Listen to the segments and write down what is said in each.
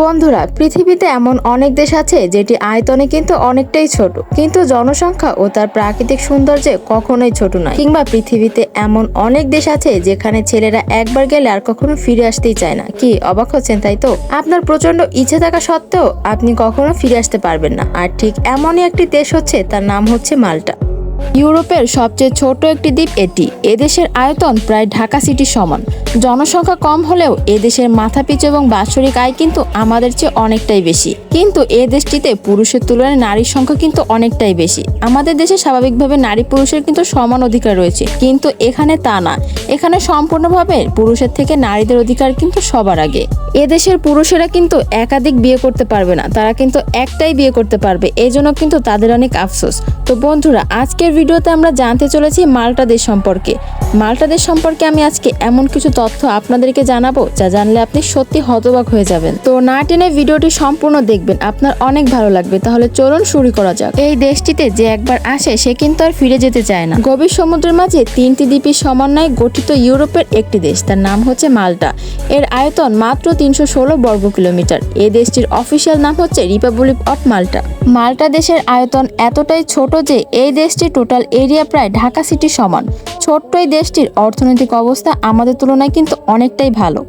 বন্ধুরা, পৃথিবীতে এমন অনেক দেশ আছে যেটি আয়তনে কিন্তু অনেকটাই ছোট, কিন্তু জনসংখ্যা ও তার প্রাকৃতিক সৌন্দর্যে কখনোই ছোট নয়। কিংবা পৃথিবীতে এমন অনেক দেশ আছে যেখানে ছেলেরা একবার গেলে আর কখনো ফিরে আসতেই চায় না। কি, অবাক হচ্ছেন তাই তো? আপনার প্রচণ্ড ইচ্ছে থাকা সত্ত্বেও আপনি কখনো ফিরে আসতে পারবেন না। আর ঠিক এমনই একটি দেশ হচ্ছে, তার নাম হচ্ছে মাল্টা। ইউরোপের সবচেয়ে ছোট একটি দ্বীপ এটি। এদেশের আয়তন প্রায় ঢাকা সিটি সমান। জনসংখ্যা কম হলেও এদেশের মাথাপিছু এবং বাৎসরিক আয় কিন্তু আমাদের চেয়ে অনেকটাই বেশি। কিন্তু এ দেশটিতে পুরুষের তুলনায় নারীর সংখ্যা কিন্তু অনেকটাই বেশি। আমাদের দেশে স্বাভাবিকভাবে নারী পুরুষের কিন্তু সমান অধিকার রয়েছে। কিন্তু এখানে তা না। এখানে সম্পূর্ণভাবে পুরুষের থেকে নারীদের অধিকার কিন্তু সবার আগে। এদেশের পুরুষেরা কিন্তু একাধিক বিয়ে করতে পারবে না। তারা কিন্তু একটাই বিয়ে করতে পারবে। এই জন্য কিন্তু তাদের অনেক আফসোস। তো বন্ধুরা, আজকের ভিডিওতে আমরা জানতে চলেছি মাল্টা দেশ সম্পর্কে। মাল্টা দেশ সম্পর্কে আমি আজকে এমন কিছু তথ্য আপনাদেরকে জানাব যা জানলে আপনি সত্যি হতবাক হয়ে যাবেন। তো না টেনে ভিডিওটি সম্পূর্ণ দেখবেন, আপনার অনেক ভালো লাগবে। তাহলে চলুন শুরু করা যাক। এই দেশটিতে যে একবার আসে, সে কিন্তু আর ফিরে যেতে চায় না। গভীর সমুদ্রের মাঝে তিনটি দ্বীপের সমন্বয়ে গঠিত ইউরোপের একটি দেশ, তার নাম হচ্ছে মাল্টা। এর আয়তন মাত্র তিনশো ষোলো বর্গ কিলোমিটার। এই দেশটির অফিসিয়াল নাম হচ্ছে রিপাবলিক অফ মাল্টা। মাল্টা দেশের আয়তন এতটাই ছোট যে এই দেশটির টোটাল এরিয়া প্রায় ঢাকা সিটি সমান। ছোট্ট এই দেশটির অর্থনৈতিক অবস্থা আমাদের তুলনায় কিন্তু অনেকটাই ভালো।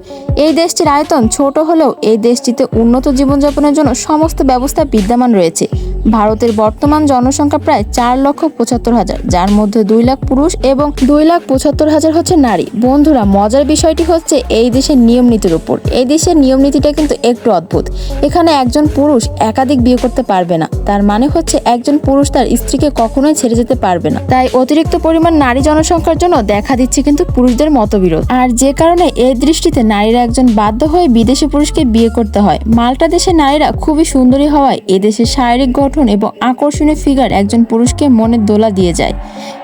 এই দেশটির আয়তন ছোট হলেও এই দেশটিতে উন্নত জীবনযাপনের জন্য সমস্ত ব্যবস্থা বিদ্যমান রয়েছে। ভারতের বর্তমান জনসংখ্যা প্রায় চার লক্ষ পঁচাত্তর হাজার, যার মধ্যে দুই লাখ পুরুষ এবং দুই লাখ পঁচাত্তর হাজার হচ্ছে নারী। বন্ধুরা, মজার বিষয়টি হচ্ছে এই দেশের নিয়ম নীতির উপর। এই দেশের নিয়ম নীতিটা কিন্তু একটু অদ্ভুত। এখানে একজন পুরুষ একাধিক বিয়ে করতে পারবে না। তার মানে হচ্ছে একজন পুরুষ তার স্ত্রীকে কখনোই ছেড়ে যেতে পারবে না। তাই অতিরিক্ত পরিমাণ নারী জনসংখ্যার জন্য দেখা দিচ্ছে কিন্তু পুরুষদের মতবিরোধ। আর যে কারণে এই দৃষ্টিতে নারীরা একজন বাধ্য হয়ে বিদেশি পুরুষকে বিয়ে করতে হয়। মাল্টা দেশের নারীরা খুবই সুন্দরী হওয়ায় এদেশের শারীরিক গঠন এবং আকর্ষণীয় ফিগার একজন পুরুষকে মনের দোলা দিয়ে যায়।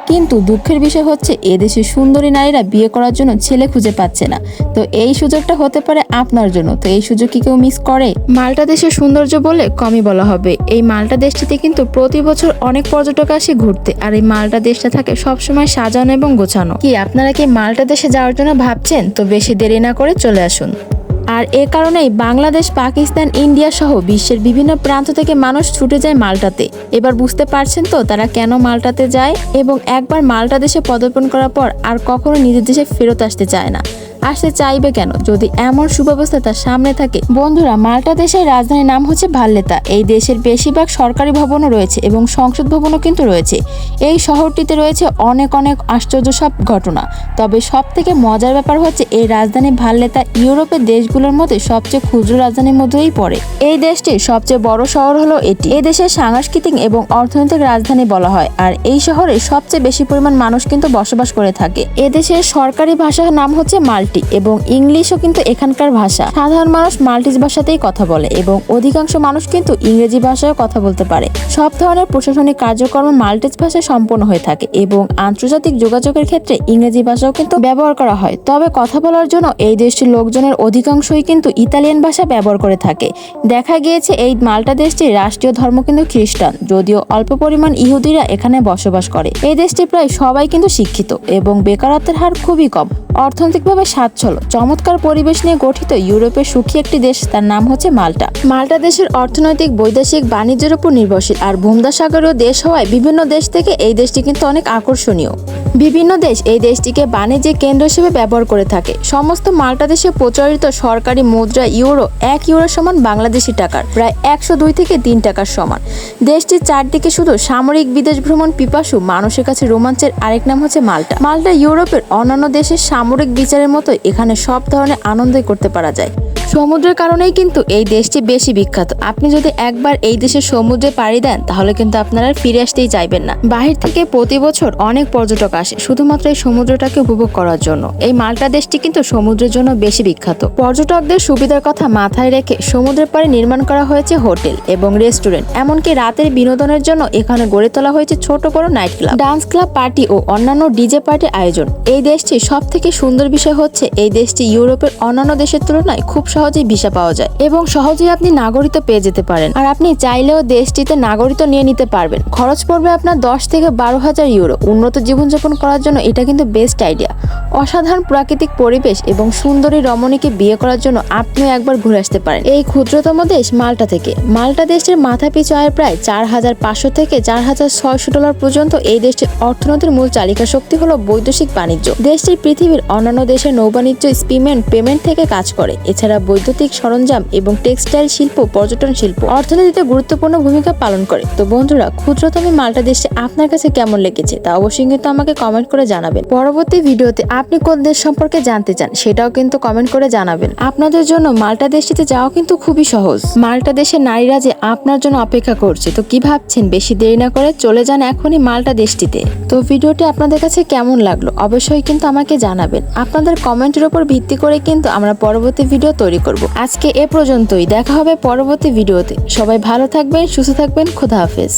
কিন্তু দুঃখের বিষয় হচ্ছে এদেশের সুন্দরী নারীরা বিয়ে করার জন্য ছেলে খুঁজে পাচ্ছে না। তো এই সুযোগটা হতে পারে আপনার জন্য। তো এই সুযোগ কি কেউ মিস করে? মাল্টা দেশের সৌন্দর্য বলে কমই বলা হবে। এই মাল্টা দেশটিতে কিন্তু প্রতি বছর অনেক পর্যটক আসে ঘুরতে। আর এই মাল্টা দেশটা থাকে সবসময় সাজানো এবং গোছানো। কি আপনারা কি মাল্টা দেশে যাওয়ার জন্য ভাবছেন? তো বেশি দেরি না করে চলে আসুন। আর এ কারণেই বাংলাদেশ, পাকিস্তান, ইন্ডিয়া সহ বিশ্বের বিভিন্ন প্রান্ত থেকে মানুষ ছুটে যায় মাল্টাতে। এবার বুঝতে পারছেন তো তারা কেন মাল্টাতে যায় এবং একবার মাল্টা দেশে পদার্পণ করার পর আর কখনো নিজের দেশে ফেরত আসতে চায় না। আসতে চাইবে কেন? যদি এমন সুব্যবস্থা তার সামনে থাকে, বন্ধুরা, মাল্টা দেশের রাজধানীর নাম হচ্ছে ভাল্লেতা। এই দেশের বেশিরভাগ সরকারি ভবনও রয়েছে এবং সংসদ ভবনও কিন্তু রয়েছে। এই শহরটিতে রয়েছে অনেক অনেক আশ্চর্য সব ঘটনা। তবে সব থেকে মজার ব্যাপার হচ্ছে, এই রাজধানী ভাল্লেতা ইউরোপের দেশগুলোর মধ্যে সবচেয়ে ক্ষুদ্র রাজধানীর মধ্যেই পড়ে। এই দেশটির সবচেয়ে বড় শহর হলো এটি। এই দেশের সাংস্কৃতিক এবং অর্থনৈতিক রাজধানী বলা হয়, আর এই শহরে সবচেয়ে বেশি পরিমাণ মানুষ কিন্তু বসবাস করে থাকে। এদেশের সরকারি ভাষার নাম হচ্ছে মাল্টি। এবং ইংলিশও কিন্তু এখানকার ভাষা। সাধারণ মানুষ মাল্টিজ ভাষাতেই কথা বলে এবং অধিকাংশ মানুষ কিন্তু ইংরেজি ভাষায় কথা বলতে পারে। সব ধরনের প্রশাসনিক কার্যক্রম মাল্টিজ ভাষায় সম্পন্ন হয়ে থাকে এবং আন্তর্জাতিক যোগাযোগের ক্ষেত্রে ইংরেজি ভাষাও কিন্তু ব্যবহার করা হয়। তবে কথা বলার জন্য এই দেশটির লোকজনের অধিকাংশই কিন্তু ইতালিয়ান ভাষা ব্যবহার করে থাকে। দেখা গিয়েছে এই মাল্টা দেশটির রাষ্ট্রীয় ধর্ম কিন্তু খ্রিস্টান, যদিও অল্প পরিমাণ ইহুদিরা এখানে বসবাস করে। এই দেশটি প্রায় সবাই কিন্তু শিক্ষিত এবং বেকারত্বের হার খুবই কম। অর্থনৈতিকভাবে স্বাচ্ছল, চমৎকার পরিবেশ নিয়ে গঠিত ইউরোপের সুখী একটি দেশ, তার নাম হচ্ছে মাল্টা। মাল্টা দেশের অর্থনৈতিক, বৈদেশিক, বাণিজ্যের উপর নির্ভরশীল, আর ভূমদাসাগরীয় দেশ হওয়ায় বিভিন্ন দেশ থেকে এই দেশটি কিন্তু অনেক আকর্ষণীয়। বিভিন্ন দেশ এই দেশটিকে বাণিজ্যিক কেন্দ্র হিসেবে ব্যবহার করে থাকে। সমস্ত মাল্টা দেশে প্রচলিত সরকারি মুদ্রা ইউরো এক ইউরো সমান বাংলাদেশি টাকার, প্রায় একশো দুই থেকে তিন টাকার সমান। দেশটির চারদিকে শুধু সামরিক বিদেশ ভ্রমণ পিপাসু মানুষের কাছে রোমাঞ্চের আরেক নাম হচ্ছে মাল্টা। মাল্টা ইউরোপের অন্যান্য দেশের সামরিক বিচারের মতো এখানে সব ধরনের আনন্দই করতে পারা যায়। সমুদ্রের কারণেই কিন্তু এই দেশটি বেশি বিখ্যাত। আপনি যদি একবার এই দেশের সমুদ্রে পাড়ি দেন, তাহলে কিন্তু আপনারা ফিরে আসতেই চাইবেন না। বাহির থেকে প্রতি বছর অনেক পর্যটক আসে, শুধুমাত্র এই সমুদ্রটাকে উপভোগ করার জন্য। এই মাল্টা দেশটি কিন্তু সমুদ্রের জন্য বেশি বিখ্যাত। পর্যটকদের সুবিধার কথা মাথায় রেখে সমুদ্রের পাড়ে নির্মাণ করা হয়েছে হোটেল এবং রেস্টুরেন্ট। এমনকি রাতের বিনোদনের জন্য এখানে গড়ে তোলা হয়েছে ছোট বড় night club. Dance club party ও অন্যান্য ডিজে পার্টির আয়োজন। এই দেশটি সব থেকে সুন্দর বিষয় হচ্ছে, এই দেশটি ইউরোপের অন্যান্য দেশের তুলনায় খুব সহজেই ভিসা পাওয়া যায় এবং সহজেই আপনি নাগরিকত্ব পেয়ে যেতে পারেন। আর আপনি চাইলেও দেশটিতে নাগরিকত্ব নিয়ে নিতে পারবেন। খরচ পড়বে আপনার দশ থেকে বারো হাজার ইউরো। উন্নত জীবনযাপন করার জন্য এটা কিন্তু বেস্ট আইডিয়া। অসাধারণ প্রাকৃতিক পরিবেশ এবং সুন্দরী রমণীকে বিয়ে করার জন্য আপনিও একবার ঘুরে আসতে পারেন। এই ক্ষুদ্রতম দেশ মাল্টা থেকে। মাল্টা দেশের মাথা পিছু আয় প্রায় চার হাজার পাঁচশো থেকে চার হাজার ছয়শো ডলার পর্যন্ত এই দেশটির অর্থনীতির মূল চালিকা শক্তি হলো বৈদেশিক বাণিজ্য। দেশটি পৃথিবীর অন্যান্য দেশের নৌবাণিজ্য, স্পিমেন্ট, পেমেন্ট থেকে কাজ করে। এছাড়া বৈদ্যুতিক সরঞ্জাম এবং টেক্সটাইল শিল্প, পর্যটন শিল্প অর্থনীতিতে গুরুত্বপূর্ণ ভূমিকা পালন করে। তো বন্ধুরা, ক্ষুদ্রতম মাল্টা দেশটি আপনার কাছে কেমন লেগেছে? তা অবশ্যই কিন্তু আমাকে কমেন্ট করে জানাবেন। পরবর্তী ভিডিওতে আপনি কোন দেশ সম্পর্কে জানতে চান, সেটাও কিন্তু কমেন্ট করে জানাবেন। আপনাদের জন্য মাল্টা দেশটিতে যাওয়া কিন্তু খুবই সহজ। মাল্টা দেশের নারীরা যে আপনার জন্য অপেক্ষা করছে, তো কি ভাবছেন? বেশি দেরি না করে চলে যান এখনই মাল্টা দেশটিতে। তো ভিডিওটি আপনাদের কাছে কেমন লাগল? অবশ্যই কিন্তু আমাকে জানাবেন। আপনাদের কমেন্টের উপর ভিত্তি করে কিন্তু আমরা পরবর্তী ভিডিও তৈরি করব। আজকে এ পর্যন্তই। দেখা হবে পরবর্তী ভিডিওতে। সবাই ভালো থাকবেন, সুস্থ থাকবেন। খোদা হাফেজ।